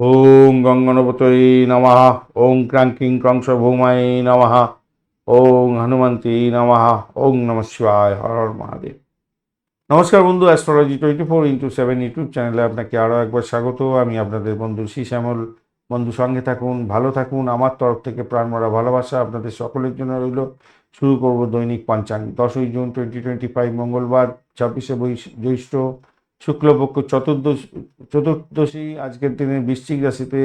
ওং গঙ্গনপতয়ে নমঃ। ওং ক্রাঙ্কিং ক্রংশ ভৌমায় নমঃ। ওং হনুমন্তী নমঃ। ওং নম শিবায়। হর হর মহাদেব। নমস্কার বন্ধু astrology twenty four into seven YouTube চ্যানেলে আপনাকে আরও একবার স্বাগত। আমি আপনাদের বন্ধু শ্রী শ্যামল। বন্ধু, সঙ্গে থাকুন, ভালো থাকুন। আমার তরফ থেকে প্রাণমরা ভালোবাসা আপনাদের সকলের জন্য রইল। শুরু করব দৈনিক পঞ্চাঙ্গ। দশই জুন টোয়েন্টি টোয়েন্টি ফাইভ মঙ্গলবার, ছাব্বিশে বৈশ- জ্যৈষ্ঠ। শুক্লপক্ষ চতুর্দশ, চতুর্দশী আজকের দিনে বৃশ্চিক রাশিতে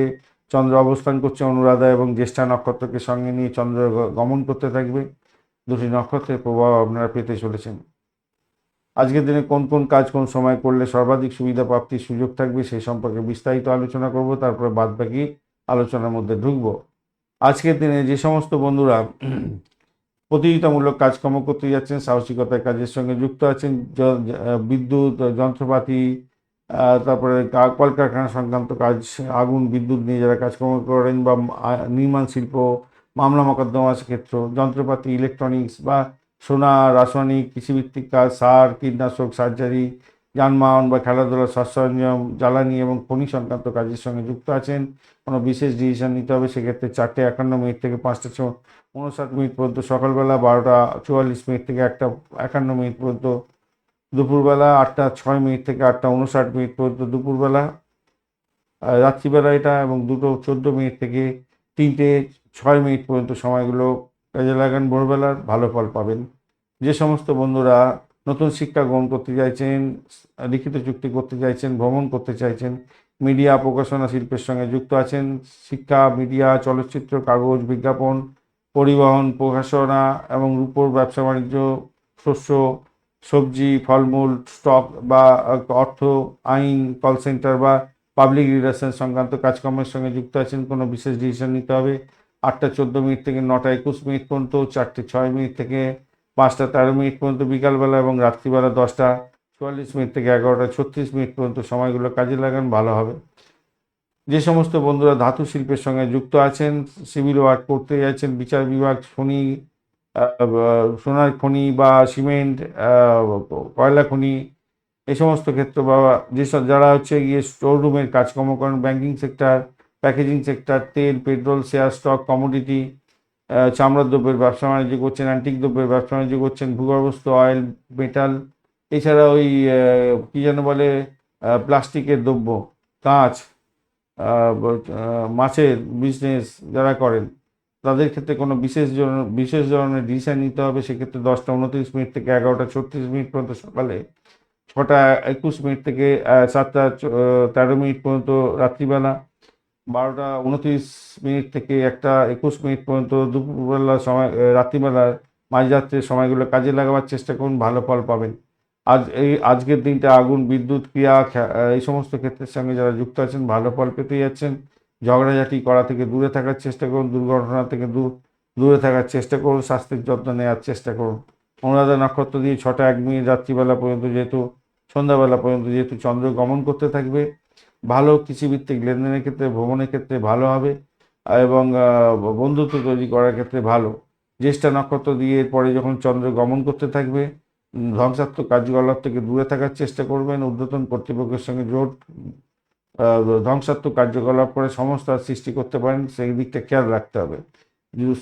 চন্দ্র অবস্থান করছে অনুরাধা এবং জ্যেষ্ঠা নক্ষত্রকে সঙ্গে নিয়ে চন্দ্র গমন করতে থাকবে। দুটি নক্ষত্রের প্রভাব আপনারা পেতে চলেছেন। আজকের দিনে কোন কোন কাজ, কোন সময় করলে সর্বাধিক সুবিধা প্রাপ্তির সুযোগ থাকবে সেই সম্পর্কে বিস্তারিত আলোচনা করব, তারপরে বাদবাকি আলোচনার মধ্যে ঢুকবো। আজকের দিনে যে সমস্ত বন্ধুরা প্রতিযোগিতামূলক কাজকর্ম করতে যাচ্ছেন, সাহসিকতার কাজের সঙ্গে যুক্ত আছেন বিদ্যুৎ, যন্ত্রপাতি তারপরে কলকারখানা সংক্রান্ত কাজ, আগুন, বিদ্যুৎ নিয়ে যারা কাজকর্ম করেন বা নির্মাণ শিল্প, মামলা মকদ্দমাস ক্ষেত্র, যন্ত্রপাতি ইলেকট্রনিক্স বা সোনা, রাসায়নিক, কৃষিভিত্তিক কাজ, সার, কীটনাশক, সার্জারি যানবাহন বা খেলাধুলা সরঞ্জাম জ্বালানি এবং খনি সংক্রান্ত কাজের সঙ্গে যুক্ত আছেন। কোনো বিশেষ ডিসিশন নিতে হবে সেক্ষেত্রে চারটে একান্ন মিনিট থেকে পাঁচটা ছ- উনষাট মিনিট পর্যন্ত সকালবেলা বারোটা চুয়াল্লিশ মিনিট থেকে একটা একান্ন মিনিট পর্যন্ত দুপুরবেলা, আটটা ছয় মিনিট থেকে আটটা উনষাট মিনিট পর্যন্ত দুপুরবেলা রাত্রিবেলা এটা এবং দুটো চোদ্দ মিনিট থেকে তিনটে ছয় মিনিট পর্যন্ত সময়গুলো কাজে লাগান। ভোরবেলার ভালো ফল পাবেন। যে সমস্ত বন্ধুরা নতুন শিক্ষা গ্রহণ করতে চাইছেন, লিখিত চুক্তি করতে চাইছেন, ভ্রমণ করতে চাইছেন, মিডিয়া, প্রকাশনা শিল্পের সঙ্গে যুক্ত আছেন, শিক্ষা, মিডিয়া, চলচ্চিত্র, কাগজ, বিজ্ঞাপন, পরিবহন, প্রকাশনা এবং রূপোর ব্যবসা, বাণিজ্য, শস্য, সবজি, ফলমূল, স্টক বা অর্থ, আইন, কল সেন্টার বা পাবলিক রিলেশন সংক্রান্ত কাজকর্মের সঙ্গে যুক্ত আছেন, কোনো বিশেষ ডিসিশন নিতে হবে। আটটা চোদ্দ মিনিট থেকে নটা একুশ মিনিট পর্যন্ত, চারটে ছয় মিনিট থেকে পাঁচটা, তেরো মিনিট পর্যন্ত বিকালবেলা এবং রাত্রিবেলা দশটা, চুয়াল্লিশ মিনিট থেকে এগারোটা, ছত্রিশ মিনিট পর্যন্ত সময়গুলো কাজে লাগান, ভালো হবে। যে সমস্ত বন্ধুরা ধাতু শিল্পের সঙ্গে যুক্ত আছেন, সিভিল ওয়ার্ক করতে যাচ্ছেন, বিচার বিভাগ, খনি সোনার খনি বা সিমেন্ট কয়লা খনি, এই সমস্ত ক্ষেত্র বা, যেসব যারা হচ্ছে গিয়ে স্টোর রুমের কাজকর্ম করেন ব্যাঙ্কিং সেক্টর প্যাকেজিং সেক্টর তেল পেট্রোল শেয়ার স্টক কমোডিটি চামড়ার দ্রব্যের ব্যবসা বাণিজ্য করছেন অ্যান্টিক দ্রব্যের ব্যবসা বাণিজ্য করছেন, ভূগর্ভস্থ অয়েল মেটাল এছাড়া ওই কী যেন বলে প্লাস্টিকের দ্রব্য, কাঁচ মাছের বিজনেস যারা করেন, তাদের ক্ষেত্রে কোনো বিশেষ বিশেষ ধরনের ডিসিশন নিতে হবে। সেক্ষেত্রে দশটা উনত্রিশ মিনিট থেকে এগারোটা ছত্রিশ মিনিট পর্যন্ত সকালে ছটা একুশ মিনিট থেকে সাতটা তেরো মিনিট পর্যন্ত রাত্রিবেলা বারোটা উনত্রিশ মিনিট থেকে একটা একুশ মিনিট পর্যন্ত দুপুরবেলা সময় আহ, রাত্রিবেলা মাঝরাত্রের সময়গুলো কাজে লাগাবার চেষ্টা করুন ভালো ফল পাবেন। আজ এই আজকের দিনটা আগুন বিদ্যুৎ ক্রিয়া এই সমস্ত ক্ষেত্রের সঙ্গে যারা যুক্ত আছেন ভালো ফল পেতে যাচ্ছেন। ঝগড়াঝাটি করা থেকে দূরে থাকার চেষ্টা করুন দুর্ঘটনা থেকে দূর দূরে থাকার চেষ্টা করুন স্বাস্থ্যের যত্ন নেওয়ার চেষ্টা করুন। অনুরাধা নক্ষত্র দিয়ে ছটা এক মিনিট রাত্রিবেলা পর্যন্ত যেহেতু সন্ধ্যাবেলা পর্যন্ত যেহেতু চন্দ্র গমন করতে থাকবে ভালো কৃষিভিত্তিক লেনদেনের ক্ষেত্রে, ভ্রমণের ক্ষেত্রে ভালো হবে, এবং বন্ধুত্ব তৈরি করার ক্ষেত্রে ভালো। জ্যেষ্ঠা নক্ষত্র দিয়ে এরপরে যখন চন্দ্র গমন করতে থাকবে ধ্বংসাত্মক কার্যকলাপ থেকে দূরে থাকার চেষ্টা করবেন। ঊর্ধ্বতন কর্তৃপক্ষের সঙ্গে জোট ধ্বংসাত্মক কার্যকলাপ করে সমস্যার সৃষ্টি করতে পারেন, সেই দিকটা খেয়াল রাখতে হবে।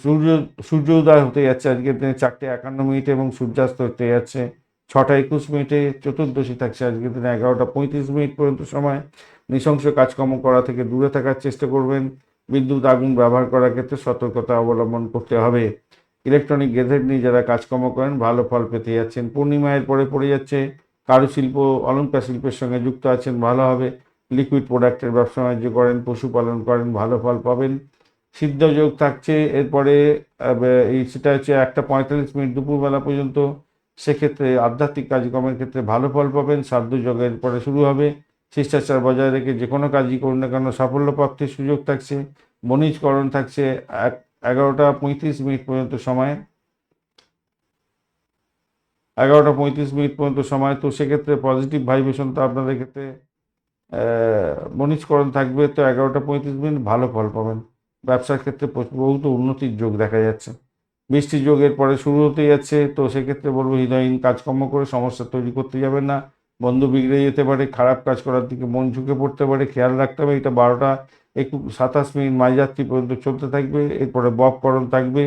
সূর্য সূর্য উদয় হতে যাচ্ছে আজকের দিনে, চারটে একান্ন মিনিটে এবং সূর্যাস্ত হতে যাচ্ছে। ছটা একুশ মিনিটে চতুর্দশী থাকছে আজকের দিনে এগারোটা পঁয়ত্রিশ মিনিট পর্যন্ত সময়। নৃশংস কাজকর্ম করা থেকে দূরে থাকার চেষ্টা করবেন। বিদ্যুৎ আগুন ব্যবহার করার ক্ষেত্রে সতর্কতা অবলম্বন করতে হবে। ইলেকট্রনিক গেজেট নিয়ে যারা কাজকর্ম করেন, ভালো ফল পেতে যাচ্ছেন। পূর্ণিমায়ের পরে পড়ে যাচ্ছে, কারুশিল্প অলঙ্কার শিল্পের সঙ্গে যুক্ত আছেন, ভালো হবে। লিকুইড প্রোডাক্টের ব্যবসা বাণিজ্য করেন পশুপালন করেন, ভালো ফল পাবেন। সিদ্ধ যোগ থাকছে, এরপরে সেটা হচ্ছে একটা পঁয়তাল্লিশ মিনিট দুপুরবেলা পর্যন্ত। সেক্ষেত্রে আধ্যাত্মিক কাজকর্মের ক্ষেত্রে ভালো ফল পাবেন সাধ্য যোগের পরে শুরু হবে। শিষ্টাচার বজায় রেখে যে কোনো কাজই করুন না কেন সাফল্য প্রাপ্তির সুযোগ থাকছে বণিজকরণ থাকছে এক এগারোটা পঁয়ত্রিশ মিনিট পর্যন্ত সময়। এগারোটা পঁয়ত্রিশ মিনিট পর্যন্ত সময় তো সেক্ষেত্রে পজিটিভ ভাইব্রেশন তো আপনাদের ক্ষেত্রে আহ, বণিজকরণ থাকবে তো এগারোটা পঁয়ত্রিশ মিনিট ভালো ফল পাবেন। ব্যবসার ক্ষেত্রে বহুত উন্নতির যোগ দেখা যাচ্ছে। বৃষ্টি যোগের পরে শুরু হতে যাচ্ছে, তো সেক্ষেত্রে বলব হৃদয়হীন কাজকর্ম করে সমস্যা তৈরি করতে যাবেন না। বন্ধু বিগড়ে যেতে পারে, খারাপ কাজ করার দিকে মন ঝুঁকে পড়তে পারে, খেয়াল রাখতে হবে, এটা বারোটা একটু সাতাশ মিনিট মাঝরাত্রি পর্যন্ত চলতে থাকবে, এরপরে বককরণ থাকবে।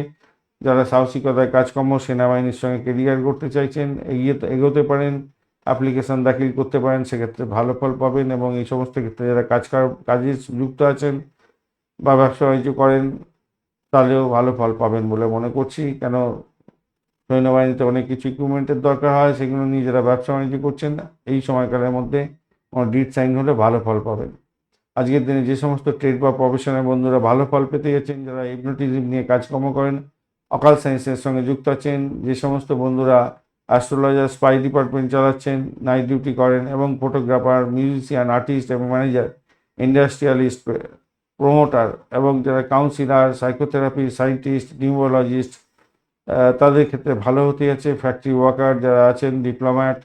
যারা সাহসিকতায় কাজকর্ম, সেনাবাহিনীর সঙ্গে কেরিয়ার করতে চাইছেন, এগিয়ে এগোতে পারেন অ্যাপ্লিকেশন দাখিল করতে পারেন, সেক্ষেত্রে ভালো ফল পাবেন এবং এই সমস্ত ক্ষেত্রে যারা কাজ কাজে যুক্ত আছেন বা ব্যবসা বাণিজ্য করেন তাহলেও ভালো ফল পাবেন বলে মনে করছি। কেন সৈন্যবাহিনীতে অনেক কিছু ইকুইপমেন্টের দরকার হয়, সেগুলো নিয়ে যারা ব্যবসা বাণিজ্য করছেন এই সময়কালের মধ্যে ডিট সাইন হলে ভালো ফল পাবেন। আজকের দিনে যে সমস্ত ট্রেড বা প্রফেশনের বন্ধুরা ভালো ফল পেতে যাচ্ছেন, যারা হিপনোটিজম নিয়ে কাজকর্ম করেন অকাল সায়েন্সের সঙ্গে যুক্ত আছেন, যে সমস্ত বন্ধুরা অ্যাস্ট্রোলজার স্পাই ডিপার্টমেন্ট চালাচ্ছেন নাইট ডিউটি করেন এবং ফটোগ্রাফার মিউজিশিয়ান আর্টিস্ট এবং ম্যানেজার ইন্ডাস্ট্রিয়ালিস্ট প্রমোটার এবং যারা কাউন্সিলার সাইকোথেরাপি সায়েন্টিস্ট নিউরোলজিস্ট তাদের ক্ষেত্রে ভালো হতে আছে ফ্যাক্টরি ওয়ার্কার যারা আছেন ডিপ্লোম্যাট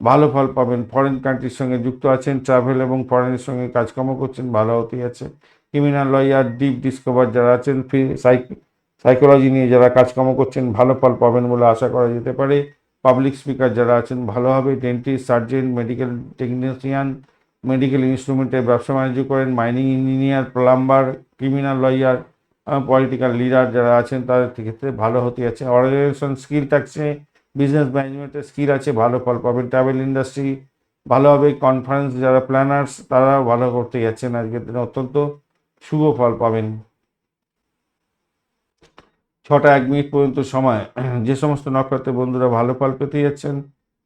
ভালো ফল পাবেন। ফরেন কান্ট্রির সঙ্গে যুক্ত আছেন ট্রাভেল এবং ফরেনের সঙ্গে কাজকর্ম করছেন, ভালো হতে আছে ক্রিমিনাল লয়ার ডিপ ডিসকভার যারা আছেন সাইকোলজি নিয়ে যারা কাজকর্ম করছেন, ভালো ফল পাবেন বলে আশা করা যেতে পারে। পাবলিক স্পিকার যারা আছেন, ভালো হবে। Dentist surgeon medical technician medical ইনস্ট্রুমেন্টের ব্যবসা বাণিজ্য করেন mining engineer plumber criminal lawyer political leader যারা আছেন তাদের ক্ষেত্রে ভালো হতে যাচ্ছে। অর্গানাইজেশন স্কিল থাকছে বিজনেস ম্যানেজমেন্টের স্কিল আছে, ভালো ফল পাবেন। ট্রাভেল ইন্ডাস্ট্রি ভালোভাবে কনফারেন্স যারা প্ল্যানার্স তারাও ভালো করতে যাচ্ছেন আজকের দিনে। অত্যন্ত শুভ ফল পাবেন। ছটা এক মিনিট পর্যন্ত সময়। যে সমস্ত নক্ষত্রের বন্ধুরা ভালো ফল পেতে যাচ্ছেন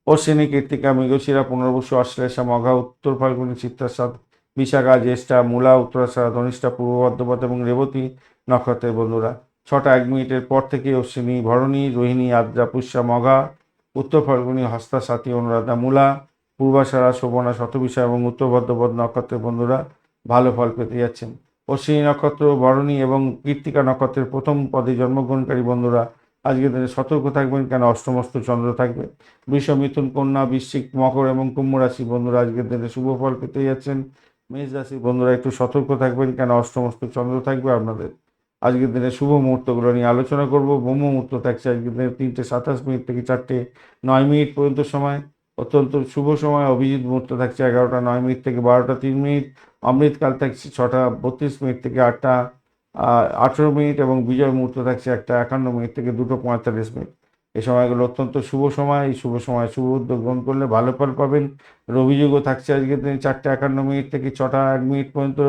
অশ্বিনী, কীর্তিকা, মৃগশিরা, পুনর্বসু, অশ্লেষা, মঘা, উত্তর ফাল্গুনী, চিত্রাসাদ, বিশাখা, জ্যেষ্ঠা, মূলা উত্তরাষাঢ়া ধনিষ্ঠা, পূর্ব বর্ধমান এবং রেবতী নক্ষত্রের বন্ধুরা। ছটা এক মিনিটের পর থেকে অশ্বিনী, ভরণী, রোহিণী, আদ্রা, পুষ্যা, মঘা, উত্তর ফাল্গুনী, হস্তা, সাথী, অনুরাধা, মূলা পূর্বাষাঢ়া শোভনা, শতবিশা এবং উত্তর ভদ্রপদ নক্ষত্রের বন্ধুরা ভালো ফল পেতে যাচ্ছেন। অশ্বিনী নক্ষত্র, ভরণী এবং কীর্তিকা নক্ষত্রের প্রথম পদে জন্মগ্রহণকারী বন্ধুরা আজকের দিনে সতর্ক থাকবেন কেন? অষ্টমস্ত চন্দ্র থাকবে। বৃষ মিথুন কন্যা, বৃশ্চিক, মকর এবং কুম্ভ রাশি বন্ধুরা আজকের দিনে শুভ ফল পেতে যাচ্ছেন। মেষ রাশি বন্ধুরা একটু সতর্ক থাকবেন কেন? অষ্টমস্ত চন্দ্র থাকবে আপনাদের। আজকের দিনে শুভ মুহূর্তগুলো নিয়ে আলোচনা করব। ব্রহ্ম মুহূর্ত থাকছে আজকের দিনে তিনটে সাতাশ মিনিট থেকে চারটে নয় মিনিট পর্যন্ত সময়। অত্যন্ত শুভ সময়। অভিজিৎ মুহূর্ত থাকছে এগারোটা নয় মিনিট থেকে বারোটা তিন মিনিট। অমৃতকাল থাকছে ছটা বত্রিশ মিনিট থেকে আটটা। আঠেরো মিনিট এবং বিজয় মুহূর্ত থাকছে একটা একান্ন মিনিট থেকে দুটো পঁয়তাল্লিশ মিনিট। এই সময়গুলো অত্যন্ত শুভ সময়, এই শুভ সময় শুভ উদ্যোগ গ্রহণ করলে ভালো ফল পাবেন। রবিযোগও থাকছে আজকের দিনে চারটে একান্ন মিনিট থেকে ছটা এক মিনিট পর্যন্ত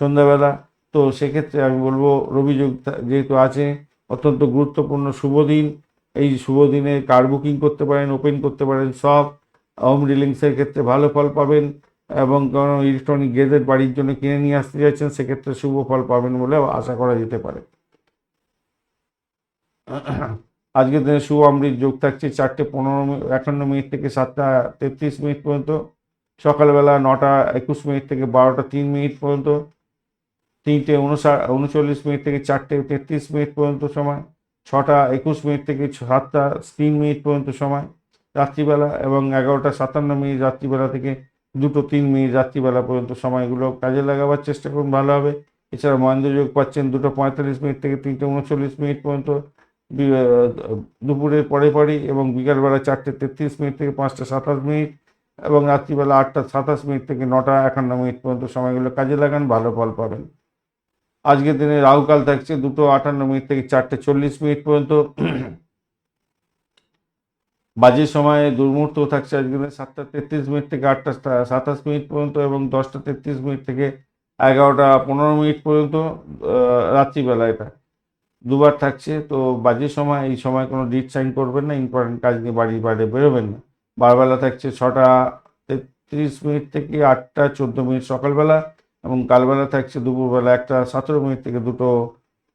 সন্ধ্যাবেলা। তো সেক্ষেত্রে আমি বলব রবিযোগ যেহেতু আছে, অত্যন্ত গুরুত্বপূর্ণ শুভ দিন। এই শুভ দিনে কার বুকিং করতে পারেন, ওপেন করতে পারেন, সব হোম রিলিংসের ক্ষেত্রে ভালো ফল পাবেন। এবং কোনো ইলেকট্রনিক গেজেট বাড়ির জন্য কিনে নিয়ে আসতে চাইছেন, সেক্ষেত্রে শুভ ফল পাবেন বলে আশা করা যেতে পারে। আজকের দিনে শুভ অমৃত যোগ থাকছে চারটে পনেরো একান্ন মিনিট থেকে সাতটা তেত্রিশ মিনিট পর্যন্ত। সকালবেলা নটা একুশ মিনিট থেকে বারোটা তিন মিনিট পর্যন্ত। তিনটে উনষাট উনচল্লিশ মিনিট থেকে চারটে তেত্রিশ মিনিট পর্যন্ত সময়। ছটা একুশ মিনিট থেকে সাতটা তিন মিনিট পর্যন্ত সময় রাত্রিবেলা এবং এগারোটা সাতান্ন মিনিট রাত্রিবেলা থেকে দুটো তিন মিনিট রাত্রিবেলা পর্যন্ত সময়গুলো কাজে লাগাবার চেষ্টা করুন, ভালো হবে। এছাড়া মহেন্দ্র যোগ পাচ্ছেন দুটো পঁয়তাল্লিশ মিনিট থেকে তিনটে উনচল্লিশ মিনিট পর্যন্ত। দুপুরের পরে পরই এবং বিকালবেলা চারটে তেত্রিশ মিনিট থেকে পাঁচটা সাতাশ মিনিট এবং রাত্রিবেলা আটটা সাতাশ মিনিট থেকে নটা একান্ন মিনিট পর্যন্ত সময়গুলো কাজে লাগান, ভালো ফল পাবেন। আজকের দিনে রাহুকাল থাকছে দুটো আটান্ন মিনিট থেকে চারটে চল্লিশ মিনিট পর্যন্ত। বাজে সময়ে দুর্মুহূর্ত থাকছে আজকে সাতটা তেত্রিশ মিনিট থেকে আটটা সাতাশ মিনিট পর্যন্ত এবং দশটা তেত্রিশ মিনিট থেকে এগারোটা পনেরো মিনিট পর্যন্ত রাত্রিবেলা এটা দুবার থাকছে। তো বাজে সময়, এই সময় কোনো ডিট সাইন করবেন না ইম্পর্টেন্ট কাজ নিয়ে বাড়ির বাইরে বেরোবেন না। বারবেলা থাকছে ছটা তেত্রিশ মিনিট থেকে আটটা চোদ্দ মিনিট সকালবেলা এবং কালবেলা থাকছে দুপুরবেলা একটা, সতেরো মিনিট থেকে দুটো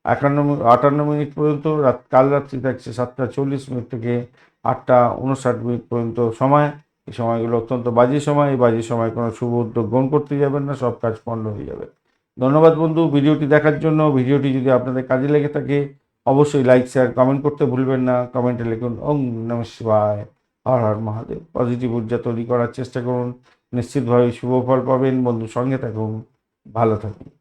একান্ন আটান্ন মিনিট পর্যন্ত, রাত, কাল রাত্রি থাকছে সাতটা চল্লিশ মিনিট থেকে আটটা উনষাট মিনিট পর্যন্ত সময়। এই সময়গুলো অত্যন্ত বাজে সময়। এই বাজে সময় কোনো শুভ উদ্যোগ গ্রহণ করতে যাবেন না, সব কাজ পণ্ড হয়ে যাবে। ধন্যবাদ বন্ধু, ভিডিওটি দেখার জন্য। ভিডিওটি যদি আপনাদের কাজে লেগে থাকে, অবশ্যই লাইক, শেয়ার, কমেন্ট করতে ভুলবেন না। কমেন্টে লিখুন, ওং নম শিবায়, হর হর মহাদেব। পজিটিভ ঊর্জা তৈরি করার চেষ্টা করুন। নিশ্চিতভাবে শুভ ফল পাবেন। বন্ধু সঙ্গে থাকুন। ভালো থাকুন।